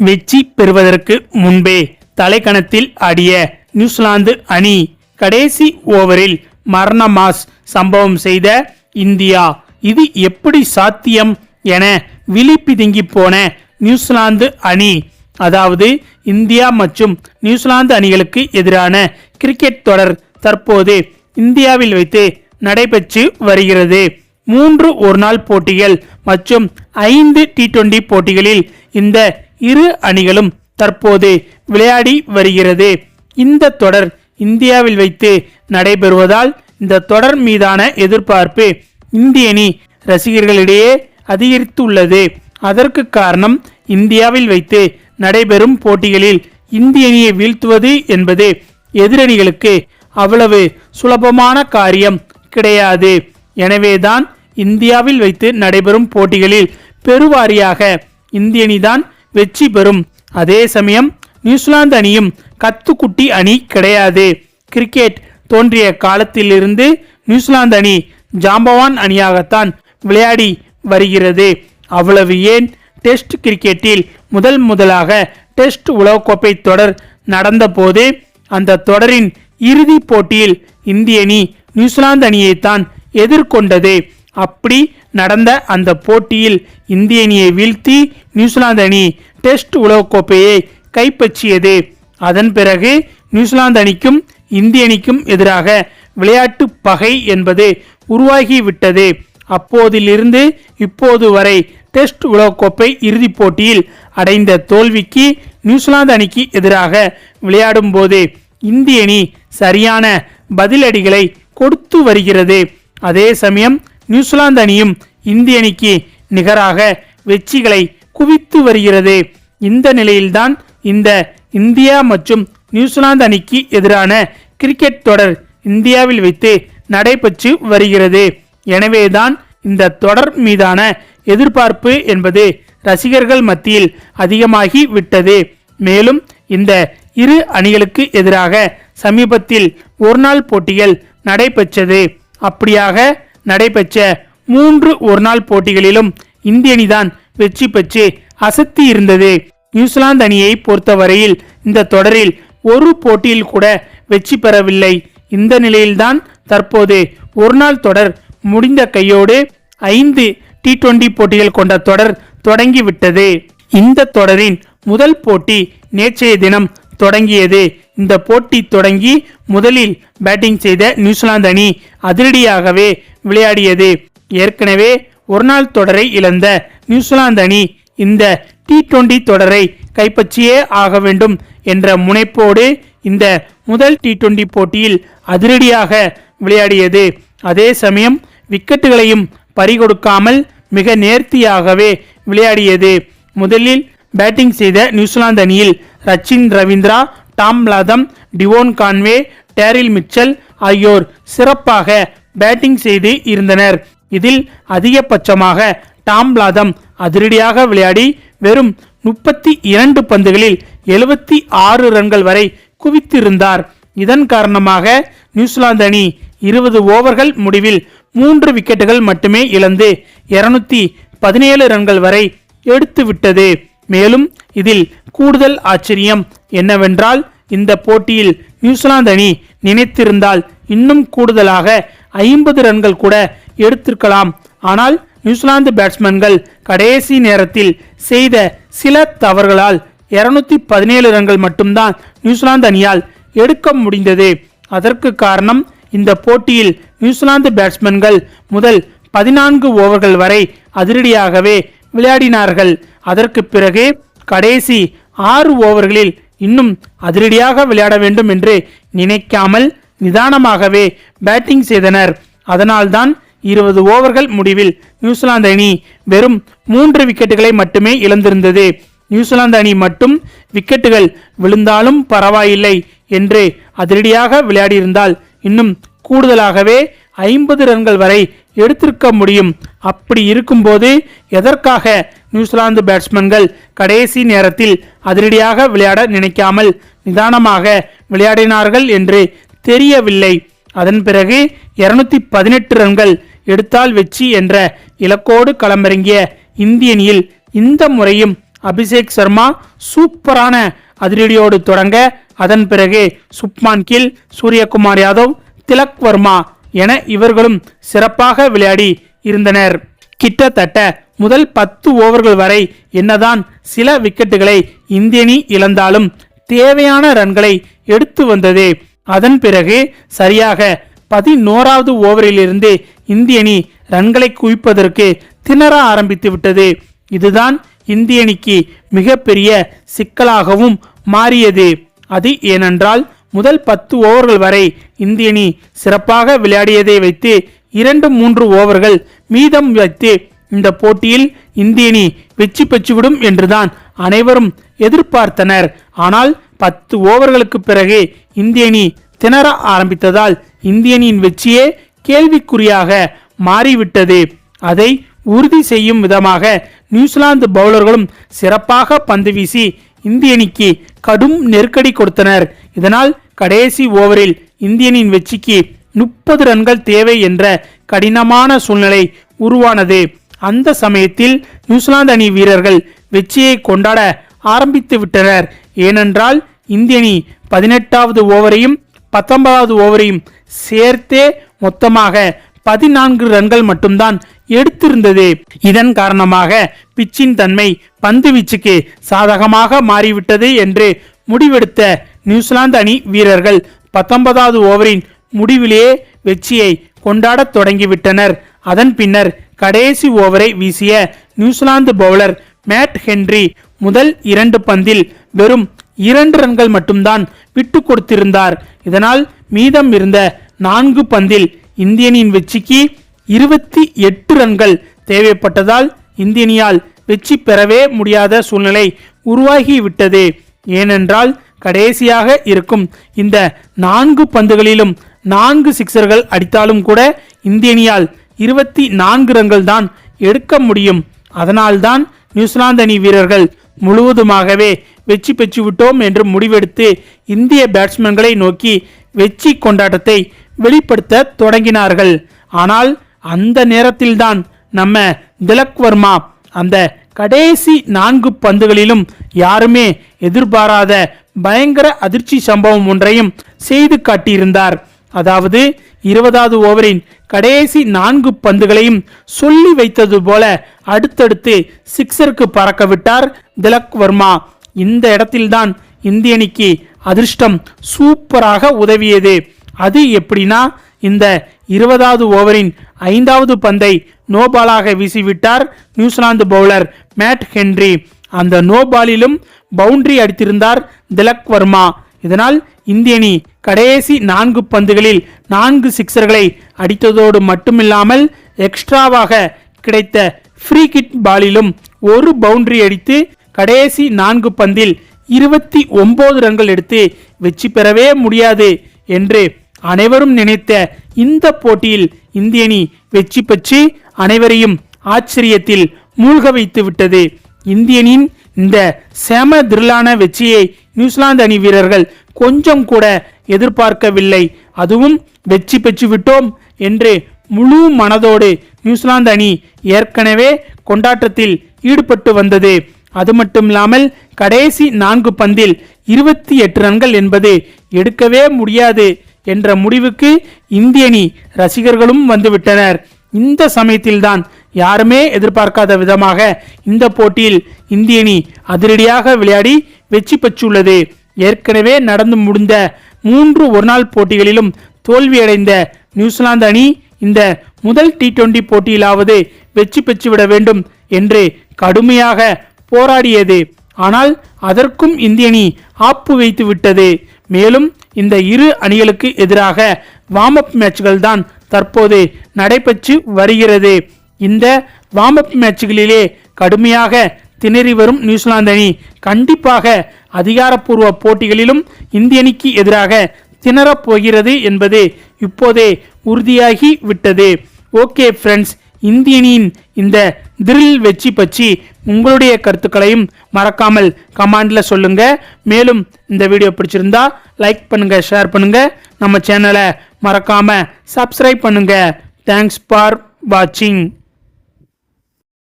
வெற்றி பெறுவதற்கு முன்பே தலைக்கணத்தில் ஆடிய நியூசிலாந்து அணி கடைசி ஓவரில் மரணமாஸ் சம்பவம் செய்த இந்தியா. இது எப்படி சாத்தியம் என விழிப்பிதுங்கி போன நியூசிலாந்து அணி. அதாவது இந்தியா மற்றும் நியூசிலாந்து அணிகளுக்கு எதிரான கிரிக்கெட் தொடர் தற்போது இந்தியாவில் வைத்து நடைபெற்று வருகிறது. மூன்று ஒருநாள் போட்டிகள் மற்றும் ஐந்து டி டுவெண்டி போட்டிகளில் இந்த இரு அணிகளும் தற்போது விளையாடி வருகிறது. இந்த தொடர் இந்தியாவில் வைத்து நடைபெறுவதால் இந்த தொடர் மீதான எதிர்பார்ப்பு இந்திய அணி ரசிகர்களிடையே அதிகரித்துள்ளது. அதற்கு காரணம் இந்தியாவில் வைத்து நடைபெறும் போட்டிகளில் இந்திய அணியை வீழ்த்துவது என்பது. எதிரணிகளுக்கு அவ்வளவு சுலபமான காரியம் கிடையாது. எனவேதான் இந்தியாவில் வைத்து நடைபெறும் போட்டிகளில் பெருவாரியாக இந்திய அணிதான் வெற்றி பெறும். அதே சமயம் நியூசிலாந்து அணியும் கத்துக்குட்டி அணி கிடையாது. கிரிக்கெட் தோன்றிய காலத்திலிருந்து நியூசிலாந்து அணி ஜாம்பவான் அணியாகத்தான் விளையாடி வருகிறது. அவ்வளவு ஏன்? டெஸ்ட் கிரிக்கெட்டில் முதல் முதலாக டெஸ்ட் உலகக்கோப்பை தொடர் நடந்தபோது அந்த தொடரின் இறுதிப் போட்டியில் இந்திய அணி நியூசிலாந்து அணியைத்தான் எதிர்கொண்டது. அப்படி நடந்த அந்த போட்டியில் இந்திய அணியை வீழ்த்தி நியூசிலாந்து அணி டெஸ்ட் உலகக்கோப்பையை கைப்பற்றியது. அதன் பிறகு நியூசிலாந்து அணிக்கும் இந்திய அணிக்கும் எதிராக விளையாட்டு பகை என்பது உருவாகிவிட்டது. அப்போதிலிருந்து இப்போது வரை டெஸ்ட் உலகக்கோப்பை இறுதிப் போட்டியில் அடைந்த தோல்விக்கு நியூசிலாந்து அணிக்கு எதிராக விளையாடும் போது இந்திய அணி சரியான பதிலடிகளை கொடுத்து வருகிறது. அதே சமயம் நியூசிலாந்து அணியும் இந்திய அணிக்கு நிகராக வெற்றிகளை குவித்து வருகிறது. இந்த நிலையில்தான் இந்த இந்தியா மற்றும் நியூசிலாந்து அணிக்கு எதிரான கிரிக்கெட் தொடர் இந்தியாவில் வைத்து நடைபெற்று வருகிறது. எனவேதான் இந்த தொடர் மீதான எதிர்பார்ப்பு என்பது ரசிகர்கள் மத்தியில் அதிகமாகி விட்டது. மேலும் இந்த இரு அணிகளுக்கு எதிராக சமீபத்தில் ஒருநாள் போட்டிகள் நடைபெற்றது. அப்படியாக நடைபெற்ற மூன்று ஒருநாள் போட்டிகளிலும் இந்திய அணிதான் வெற்றி பெற்று அசத்தி இருந்தது. நியூசிலாந்து அணியை பொறுத்தவரையில் இந்த தொடரில் ஒரு போட்டியில் கூட வெற்றி பெறவில்லை. இந்த நிலையில்தான் தற்போது ஒருநாள் தொடர் முடிந்த கையோடு ஐந்து டி டுவெண்டி போட்டிகள் கொண்ட தொடர் தொடங்கிவிட்டது. இந்த தொடரின் முதல் போட்டி நேற்றைய தினம் தொடங்கியது. இந்த போட்டி தொடங்கி முதலில் பேட்டிங் செய்த நியூசிலாந்து அணி அதிரடியாகவே விளையாடியது. ஏற்கனவே ஒருநாள் தொடரை இழந்த நியூசிலாந்து அணி இந்த டி டுவெண்டி தொடரை கைப்பற்றியே ஆக வேண்டும் என்ற முனைப்போடு இந்த முதல் டி டுவெண்டி போட்டியில் அதிரடியாக விளையாடியது. அதே சமயம் விக்கெட்டுகளையும் பறிகொடுக்காமல் மிக நேர்த்தியாகவே விளையாடியது. முதலில் பேட்டிங் செய்த நியூசிலாந்து அணியில் Rachin Ravindra Tom Latham Devon Conway Daryl Mitchell ஆகியோர் சிறப்பாக பேட்டிங் செய்து இருந்தனர். இதில் அதிகபட்சமாக டாம் லாதம் அதிரடியாக விளையாடி வெறும் முப்பத்தி இரண்டு பந்துகளில் எழுபத்தி ஆறு ரன்கள் வரை குவித்திருந்தார். இதன் காரணமாக நியூசிலாந்து அணி இருபது ஓவர்கள் முடிவில் மூன்று விக்கெட்டுகள் மட்டுமே இழந்து இருநூத்தி பதினேழு ரன்கள் வரை எடுத்துவிட்டது. மேலும் இதில் கூடுதல் ஆச்சரியம் என்னவென்றால் இந்த போட்டியில் நியூசிலாந்து அணி நினைத்திருந்தால் இன்னும் கூடுதலாக ஐம்பது ரன்கள் கூட எடுத்திருக்கலாம். ஆனால் நியூசிலாந்து பேட்ஸ்மேன்கள் கடைசி நேரத்தில் செய்த சில தவறுகளால் இருநூத்தி பதினேழு ரன்கள் மட்டும்தான் நியூசிலாந்து அணியால் எடுக்க முடிந்தது. அதற்கு காரணம் இந்த போட்டியில் நியூசிலாந்து பேட்ஸ்மேன்கள் முதல் பதினான்கு ஓவர்கள் வரை அதிரடியாகவே விளையாடினார்கள். அதற்கு பிறகு கடைசி ஆறு ஓவர்களில் இன்னும் அதிரடியாக விளையாட வேண்டும் என்று நினைக்காமல் நிதானமாகவே பேட்டிங் செய்தனர். அதனால்தான் இருபது ஓவர்கள் முடிவில் நியூசிலாந்து அணி வெறும் மூன்று விக்கெட்டுகளை மட்டுமே இழந்திருந்தது. நியூசிலாந்து அணி மட்டும் விக்கெட்டுகள் விழுந்தாலும் பரவாயில்லை என்று அதிரடியாக விளையாடியிருந்தால் இன்னும் கூடுதலாகவே ஐம்பது ரன்கள் வரை எடுத்திருக்க முடியும். அப்படி இருக்கும்போது எதற்காக நியூசிலாந்து பேட்ஸ்மேன்கள் கடைசி நேரத்தில் அதிரடியாக விளையாட நினைக்காமல் நிதானமாக விளையாடினார்கள் என்று தெரியவில்லை. அதன் பிறகு இருநூத்தி பதினெட்டு ரன்கள் எடுத்தால் வெற்றி என்ற இலக்கோடு களமிறங்கிய இந்தியனியில் இந்த முறையும் அபிஷேக் சர்மா சூப்பரான அதிரடியோடு தொடங்க அதன் பிறகு சுப்மான் கில் சூரியகுமார் யாதவ் திலக் வர்மா என இவர்களும் சிறப்பாக விளையாடி இருந்தனர். கிட்டத்தட்ட முதல் பத்து ஓவர்கள் வரை என்னதான் சில விக்கெட்டுகளை இந்திய அணி இழந்தாலும் தேவையான ரன்களை எடுத்து வந்தது. அதன் பிறகு சரியாக பதினோராவது ஓவரிலிருந்து இந்திய அணி ரன்களை குவிப்பதற்கு திணற ஆரம்பித்து விட்டது. இதுதான் இந்திய அணிக்கு மிகப்பெரிய சிக்கலாகவும் மாறியது. அது ஏனென்றால் முதல் பத்து ஓவர்கள் வரை இந்திய அணி சிறப்பாக விளையாடியதை வைத்து இரண்டு மூன்று ஓவர்கள் மீதம் வைத்து இந்த போட்டியில் இந்திய அணி வெற்றி பெற்றுவிடும் என்றுதான் அனைவரும் எதிர்பார்த்தனர். ஆனால் பத்து ஓவர்களுக்கு பிறகு இந்திய அணி திணற ஆரம்பித்ததால் இந்திய அணியின் வெற்றியே கேள்விக்குறியாக மாறிவிட்டது. அதை உறுதி செய்யும் விதமாக நியூசிலாந்து பவுலர்களும் சிறப்பாக பந்து வீசி இந்திய அணிக்கு கடும் நெருக்கடி கொடுத்தனர். இதனால் கடைசி ஓவரில் இந்தியனின் வெற்றிக்கு முப்பது ரன்கள் தேவை என்ற கடினமான சூழ்நிலை உருவானது. அந்த சமயத்தில் நியூசிலாந்து அணி வீரர்கள் வெற்றியை கொண்டாட ஆரம்பித்து விட்டனர். ஏனென்றால் இந்திய அணி பதினெட்டாவது ஓவரையும் பத்தொன்பதாவது ஓவரையும் சேர்த்தே மொத்தமாக பதினான்கு ரன்கள் மட்டும்தான் எடுத்திருந்தது. இதன் காரணமாக பிச்சின் தன்மை பந்து வீச்சுக்கு சாதகமாக மாறிவிட்டது என்று முடிவெடுத்த நியூசிலாந்து அணி வீரர்கள் பத்தொன்பதாவது ஓவரின் முடிவிலேயே வெற்றியை கொண்டாடத் தொடங்கிவிட்டனர். அதன் பின்னர் கடைசி ஓவரை வீசிய நியூசிலாந்து பவுலர் மேட் ஹென்றி முதல் இரண்டு பந்தில் வெறும் இரண்டு ரன்கள் மட்டும்தான் விட்டு கொடுத்திருந்தார். இதனால் மீதம் இருந்த நான்கு பந்தில் இந்தியனின் வெற்றிக்கு இருபத்தி எட்டு ரன்கள் தேவைப்பட்டதால் இந்தியனியால் வெற்றி பெறவே முடியாத சூழ்நிலை உருவாகிவிட்டது. ஏனென்றால் கடைசியாக இருக்கும் இந்த நான்கு பந்துகளிலும் நான்கு சிக்சர்கள் அடித்தாலும் கூட இந்தியனியால் இருபத்தி நான்கு ரன்கள் தான் எடுக்க முடியும். அதனால்தான் நியூசிலாந்து அணி வீரர்கள் முழுவதுமாகவே வெற்றி பெற்றுவிட்டோம் என்று முடிவெடுத்து இந்திய பேட்ஸ்மேன்களை நோக்கி வெற்றி கொண்டாட்டத்தை வெளிப்படுத்த தொடங்கினார்கள். ஆனால் அந்த நேரத்தில்தான் நம்ம திலக் வர்மா அந்த கடைசி நான்கு பந்துகளிலும் யாருமே எதிர்பாராத பயங்கர அதிர்ச்சி சம்பவம் ஒன்றையும் செய்து காட்டியிருந்தார். அதாவது இருபதாவது ஓவரின் கடைசி நான்கு பந்துகளையும் சொல்லி வைத்தது போல அடுத்தடுத்து சிக்ஸருக்கு பறக்கவிட்டார் திலக் வர்மா. இந்த இடத்தில்தான் இந்திய அணிக்கு அதிர்ஷ்டம் சூப்பராக உதவியது. அது எப்படின்னா இந்த இருபதாவது ஓவரின் ஐந்தாவது பந்தை நோபாலாக வீசிவிட்டார் New Zealand bowler Matt Henry. அந்த நோபாலிலும் பவுண்டரி அடித்திருந்தார் திலக் வர்மா. இதனால் இந்திய அணி கடைசி நான்கு பந்துகளில் நான்கு சிக்சர்களை அடித்ததோடு மட்டுமில்லாமல் எக்ஸ்ட்ராவாக கிடைத்த ஃப்ரீ கிட் பாலிலும் ஒரு பவுண்டரி அடித்து கடைசி நான்கு பந்தில் இருபத்தி ஒன்பது ரன்கள் எடுத்து வெற்றி பெறவே முடியாது என்று அனைவரும் நினைத்த இந்த போட்டியில் இந்திய அணி வெற்றி பெற்று அனைவரையும் ஆச்சரியத்தில் மூழ்க வைத்து விட்டது இந்தியனின் இந்த செம திரளான வெற்றியை நியூசிலாந்து அணி வீரர்கள் கொஞ்சம் கூட எதிர்பார்க்கவில்லை. அதுவும் வெற்றி பெற்று விட்டோம் என்று முழு மனதோடு நியூசிலாந்து அணி ஏற்கனவே கொண்டாட்டத்தில் ஈடுபட்டு வந்தது. அது மட்டுமில்லாமல் கடைசி நான்கு பந்தில் இருபத்தி எட்டு ரன்கள் என்பது எடுக்கவே முடியாது என்ற முடிவுக்கு இந்திய அணி ரசிகர்களும் வந்துவிட்டனர். இந்த சமயத்தில்தான் யாருமே எதிர்பார்க்காத விதமாக இந்த போட்டியில் இந்திய அணி அதிரடியாக விளையாடி வெற்றி பெற்றுள்ளது. ஏற்கனவே நடந்து முடிந்த மூன்று ஒருநாள் போட்டிகளிலும் தோல்வியடைந்த நியூசிலாந்து அணி இந்த முதல் டி டுவெண்டி போட்டியிலாவது வெற்றி பெற்றுவிட வேண்டும் என்று கடுமையாக போராடியது. ஆனால் அதற்கும் இந்திய அணி ஆப்பு வைத்து விட்டது. மேலும் இந்த இரு அணிகளுக்கு எதிராக வார்ம் அப் மேட்ச்கள் தான் தற்போது நடைபெற்று வருகிறது. இந்த வார்ம் அப் மேட்ச்களிலே கடுமையாக திணறி வரும் நியூசிலாந்து அணி கண்டிப்பாக அதிகாரப்பூர்வ போட்டிகளிலும் இந்திய அணிக்கு எதிராக திணறப் போகிறது என்பது இப்போதே உறுதியாகி விட்டது. ஓகே ஃப்ரெண்ட்ஸ் இந்திய அணியின் இந்த திரில் வெற்றி பற்றி உங்களுடைய கருத்துக்களையும் மறக்காமல் கமாண்டில் சொல்லுங்கள் மேலும் இந்த வீடியோ பிடிச்சிருந்தா லைக் பண்ணுங்கள் ஷேர் பண்ணுங்கள் நம்ம சேனலை மறக்காமல் சப்ஸ்கிரைப் பண்ணுங்கள் தேங்க்ஸ் ஃபார் வாட்சிங்